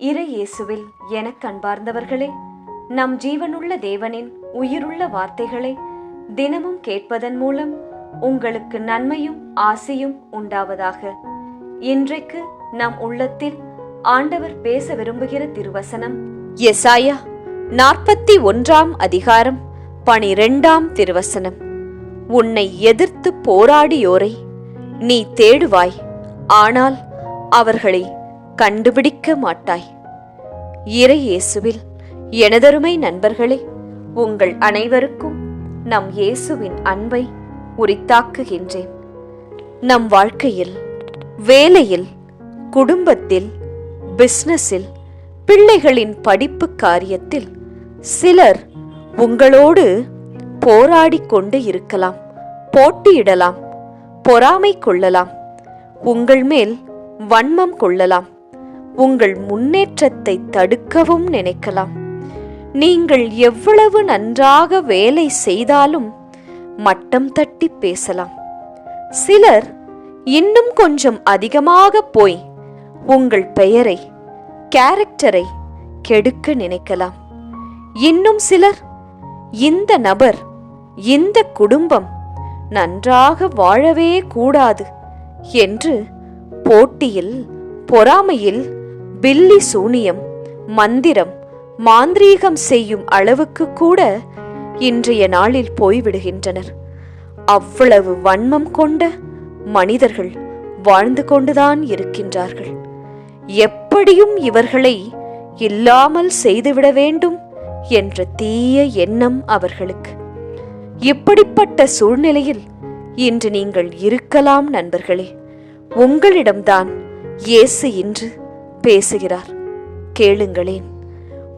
இறை இயேசுவில் எனக் கண்பார்ந்தவர்களே நம் ஜீவனுள்ள தேவனின் உயிருள்ள வார்த்தைகளை தினமும் கேட்பதன் மூலம் உங்களுக்கு நன்மையும் ஆசையும் உண்டாவதாக. இன்றைக்கு நம் உள்ளத்தில் ஆண்டவர் பேச விரும்புகிற திருவசனம் எசாயா நாற்பத்தி ஒன்றாம் அதிகாரம் பனிரெண்டாம் திருவசனம். உன்னை எதிர்த்து போராடியோரை நீ தேடுவாய் ஆனால் அவர்களை கண்டுபிடிக்க மாட்டாய். இறை இயேசுவில் எனதருமை நண்பர்களே உங்கள் அனைவருக்கும் நம் இயேசுவின் அன்பை உரித்தாக்குகின்றேன். நம் வாழ்க்கையில் வேலையில் குடும்பத்தில் பிசினஸில் பிள்ளைகளின் படிப்பு காரியத்தில் சிலர் உங்களோடு போராடிக் கொண்டு இருக்கலாம் போட்டியிடலாம் பொறாமை கொள்ளலாம் உங்கள் மேல் வன்மம் கொள்ளலாம். உங்கள் முன்னேற்றத்தை தடுக்கவும் நினைக்கலாம். நீங்கள் எவ்வளவு நன்றாக வேலை செய்தாலும் மட்டம் தட்டி பேசலாம். சிலர் இன்னும் கொஞ்சம் அதிகமாக போய் உங்கள் பெயரை கேரக்டரை கெடுக்க நினைக்கலாம். இன்னும் சிலர் இந்த நபர் இந்த குடும்பம் நன்றாக வாழவே கூடாது என்று போட்டியில் பொறாமையில் பில்லி சூனியம் மந்திரம் மாந்திரீகம் செய்யும் அளவுக்கு கூட இன்றைய நாளில் போய்விடுகின்றனர். அவ்வளவு வன்மம் கொண்ட மனிதர்கள் வாழ்ந்து கொண்டுதான் இருக்கின்றார்கள். எப்படியும் இவர்களை இல்லாமல் செய்துவிட வேண்டும் என்ற தீய எண்ணம் அவர்களுக்கு. இப்படிப்பட்ட சூழ்நிலையில் இன்று நீங்கள் இருக்கலாம் நண்பர்களே. உங்களிடம்தான் இயேசு இன்று பேசுகிறார். கேளுங்களேன்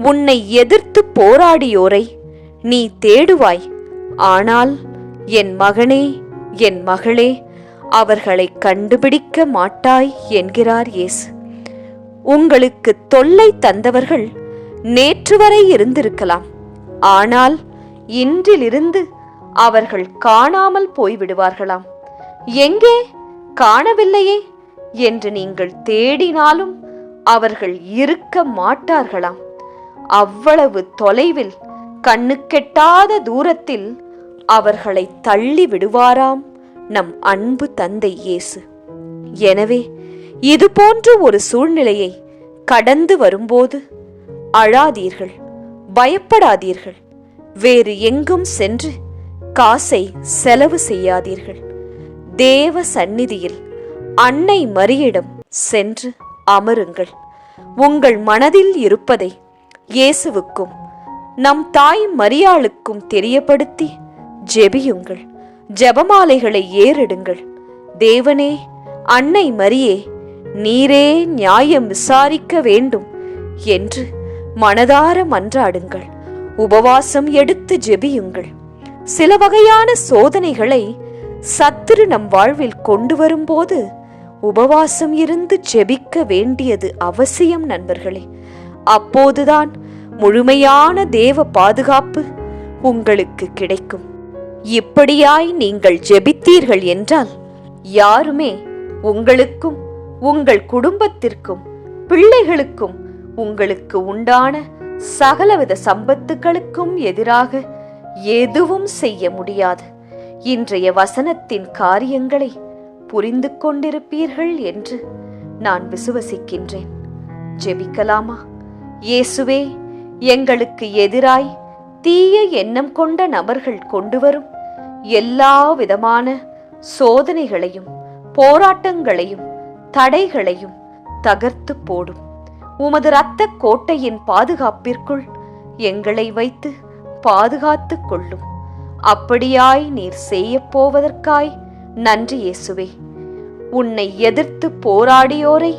உன்னை எதிர்த்து போராடியோரை நீ தேடுவாய். ஆனால் என் மகனே என் மகளே அவர்களை கண்டுபிடிக்க மாட்டாய் என்கிறார் இயேசு. உங்களுக்கு தொல்லை தந்தவர்கள் நேற்று வரை இருந்திருக்கலாம். ஆனால் இன்றிலிருந்து அவர்கள் காணாமல் போய்விடுவார்களாம். எங்கே? காணவில்லையே என்று நீங்கள் தேடினாலும் அவர்கள் இருக்க மாட்டார்களாம். அவ்வளவு தொலைவில் கண்ணுக்கெட்டாத தூரத்தில் அவர்களை தள்ளி விடுவாராம் நம் அன்பு தந்தை இயேசு. எனவே இது போன்ற ஒரு சூழ்நிலையை கடந்து வரும்போது அழாதீர்கள் பயப்படாதீர்கள் வேறு எங்கும் சென்று காசை செலவு செய்யாதீர்கள். தேவ சந்நிதியில் அன்னை மரியிடம் சென்று அமருங்கள். உங்கள் மனதில் இருப்பதை இயேசுவுக்கும் நம் தாய் மரியாளுக்கும் தெரியப்படுத்தி ஜெபியுங்கள். ஜெபமாலைகளை ஏறிடுங்கள். தேவனே அன்னை மரியே நீரே நியாயம் விசாரிக்க வேண்டும் என்று மனதார மன்றாடுங்கள். உபவாசம் எடுத்து ஜெபியுங்கள். சில வகையான சோதனைகளை சத்துரு நம் வாழ்வில் கொண்டு வரும்போது உபவாசம் இருந்து ஜெபிக்க வேண்டியது அவசியம் நண்பர்களே. அப்போதுதான் முழுமையான தேவ பாதுகாப்பு உங்களுக்கு கிடைக்கும். இப்படியாய் நீங்கள் ஜெபித்தீர்கள் என்றால் யாருமே உங்களுக்கும் உங்கள் குடும்பத்திற்கும் பிள்ளைகளுக்கும் உங்களுக்கு உண்டான சகலவித சம்பத்துகளுக்கும் எதிராக எதுவும் செய்ய முடியாது. இன்றைய வசனத்தின் காரியங்களை புரிந்து கொண்டிருப்பீர்கள் என்று நான் விசுவசிக்கின்றேன். ஜெபிக்கலாமா? இயேசுவே எங்களுக்கு எதிராய் தீய எண்ணம் கொண்ட நபர்கள் கொண்டு வரும் எல்லா விதமான சோதனைகளையும் போராட்டங்களையும் தடைகளையும் தகர்த்து போடும். உமது இரத்த கோட்டையின் பாதுகாப்பிற்குள் எங்களை வைத்து பாதுகாத்து கொள்ளும். அப்படியாய் நீர் செய்யப் போவதற்காய் நன்றி இயேசுவே. உன்னை எதிர்த்து போராடியோரை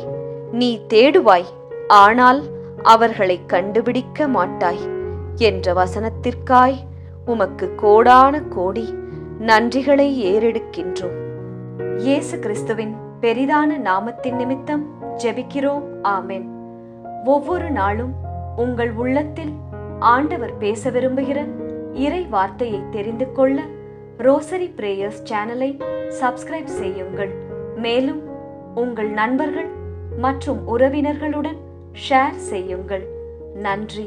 நீ தேடுவாய். ஆனால் அவர்களை கண்டுபிடிக்க மாட்டாய். என்ற வசனத்திற்காய் உமக்கு கோடான கோடி நன்றிகளை ஏறெடுக்கின்றோம். இயேசு கிறிஸ்துவின் பெரிதான நாமத்தின் நிமித்தம் ஜெபிக்கிறோம். ஆமென். ஒவ்வொரு நாளும் உங்கள் உள்ளத்தில் ஆண்டவர் பேச விரும்புகிற இறை வார்த்தையை தெரிந்து கொள்ள ரோசரி பிரேயர்ஸ் சேனலை சப்ஸ்கிரைப் செய்யுங்கள். மேலும் உங்கள் நண்பர்கள் மற்றும் உறவினர்களுடன் ஷேர் செய்யுங்கள். நன்றி.